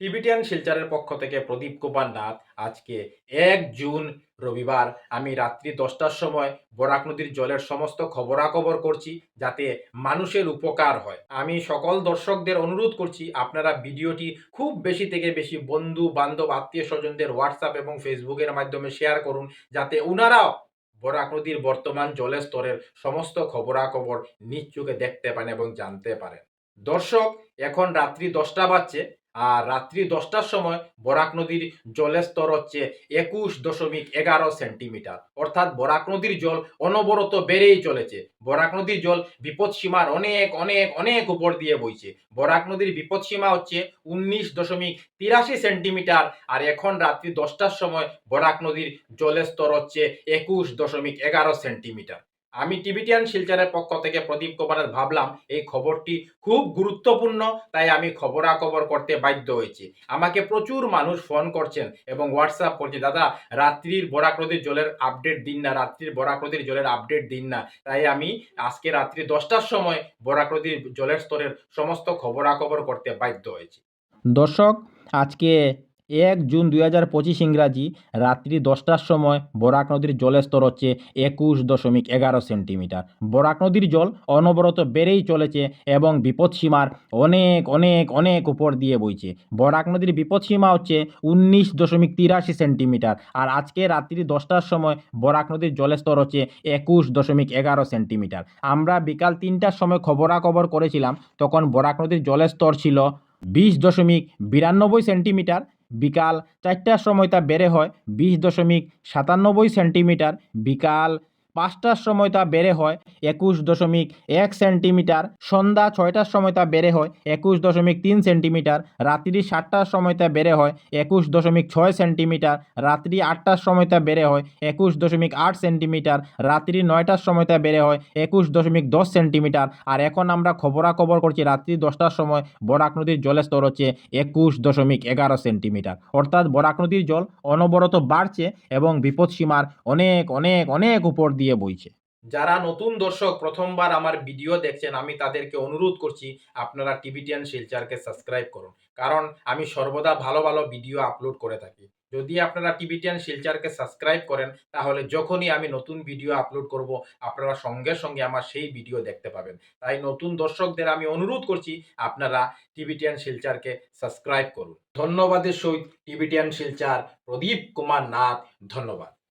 Tibetan শিলচারের পক্ষ থেকে প্রদীপ কুমার নাথ আজকে এক জুন রবিবার। আমি রাত্রি দশটার সময় বরাক নদীর জলের সমস্ত খবরাখবর করছি যাতে মানুষের উপকার হয়। আমি সকল দর্শকদের অনুরোধ করছি, আপনারা ভিডিওটি খুব বেশি থেকে বেশি বন্ধু, বান্ধব, আত্মীয় স্বজনদের হোয়াটসঅ্যাপ এবং ফেসবুকের মাধ্যমে শেয়ার করুন যাতে ওনারাও বরাক নদীর বর্তমান জলের স্তরের সমস্ত খবরাখবর নিজ চোখে দেখতে পান এবং জানতে পারেন। দর্শক, এখন রাত্রি দশটা বাজছে। আর রাত্রি দশটার সময় বরাক নদীর জলের স্তর হচ্ছে একুশ দশমিক এগারো সেন্টিমিটার। অর্থাৎ বরাক নদীর জল অনবরত বেড়েই চলেছে। বরাক নদীর জল বিপদসীমার অনেক অনেক অনেক উপর দিয়ে বইছে। বরাক নদীর বিপদসীমা হচ্ছে উনিশ দশমিক তিরাশি সেন্টিমিটার আর এখন রাত্রি দশটার সময় বরাক নদীর জলের স্তর হচ্ছে একুশ দশমিক এগারো সেন্টিমিটার। আমি টিবিটিয়ান শিলচরের পক্ষ থেকে প্রদীপ কুমারের ভাবলাম, এই খবরটি খুব গুরুত্বপূর্ণ, তাই আমি খবরাখবর করতে বাধ্য হয়েছি। আমাকে প্রচুর মানুষ ফোন করছেন এবং হোয়াটসঅ্যাপ করছে, দাদা, রাত্রির বরাক নদীর জলের আপডেট দিন না, রাত্রির বরাক নদীর জলের আপডেট দিন না। তাই আমি আজকে রাত্রি দশটার সময় বরাক নদীর জলের স্তরের সমস্ত খবরাখবর করতে বাধ্য হয়েছি। দর্শক, আজকে এক জুন দুই হাজার পঁচিশ ইংরাজি, রাত্রি দশটার সময় বরাক নদীর জলের স্তর হচ্ছে একুশ দশমিক এগারো সেন্টিমিটার। বরাক নদীর জল অনবরত বেড়েই চলেছে এবং বিপদসীমার অনেক অনেক অনেক উপর দিয়ে বইছে। বরাক নদীর বিপদসীমা হচ্ছে উনিশ দশমিক তিরাশি সেন্টিমিটার আর আজকে রাত্রি দশটার সময় বরাক নদীর জলের স্তর হচ্ছে একুশ দশমিক এগারো সেন্টিমিটার। আমরা বিকাল তিনটার সময় খবরাখবর করেছিলাম, তখন বরাক নদীর জলের স্তর ছিল বিশ দশমিক বিরানব্বই সেন্টিমিটার বিকাল চারটার সময় তা বেড়ে হয় বিশ দশমিক সাতানব্বই সেন্টিমিটার। বিকাল পাঁচটার সময় তা বেড়ে হয় একুশ দশমিক এক সেন্টিমিটার, সন্ধ্যা ছয়টার সময় তা বেড়ে হয় একুশ দশমিক তিন সেন্টিমিটার, রাত্রি সাতটার সময় তা বেড়ে হয় একুশ দশমিক ছয় সেন্টিমিটার, রাত্রি আটটার সময় তা বেড়ে হয় একুশ দশমিক আট সেন্টিমিটার, রাত্রি নয়টার সময় তা বেড়ে হয় একুশ দশমিক দশ সেন্টিমিটার। আর এখন আমরা খবরাখবর করছি রাত্রি দশটার সময় বরাক নদীর জলের স্তর হচ্ছে একুশ দশমিক এগারো সেন্টিমিটার। অর্থাৎ বরাক নদীর জল অনবরত বাড়ছে এবং বিপদসীমার অনেক অনেক অনেক উপর দিয়ে বইছে। যারা নতুন দর্শক প্রথমবার আমার ভিডিও দেখছেন, আমি তাদেরকে অনুরোধ করছি, আপনারা টিবিটিয়ান শিলচারকে সাবস্ক্রাইব করুন। কারণ আমি সর্বদা ভালো ভালো ভিডিও আপলোড করে থাকি। যদি আপনারা টিবিটিয়ান শিলচারকে সাবস্ক্রাইব করেন, তাহলে যখনই আমি নতুন ভিডিও আপলোড করব, আপনারা সঙ্গে সঙ্গে আমার সেই ভিডিও দেখতে পাবেন। তাই নতুন দর্শকদের আমি অনুরোধ করছি, আপনারা টিবিটিয়ান শিলচারকে সাবস্ক্রাইব করুন। ধন্যবাদের সহিত টিবিটিয়ান শিলচার প্রদীপ কুমার নাথ, ধন্যবাদ।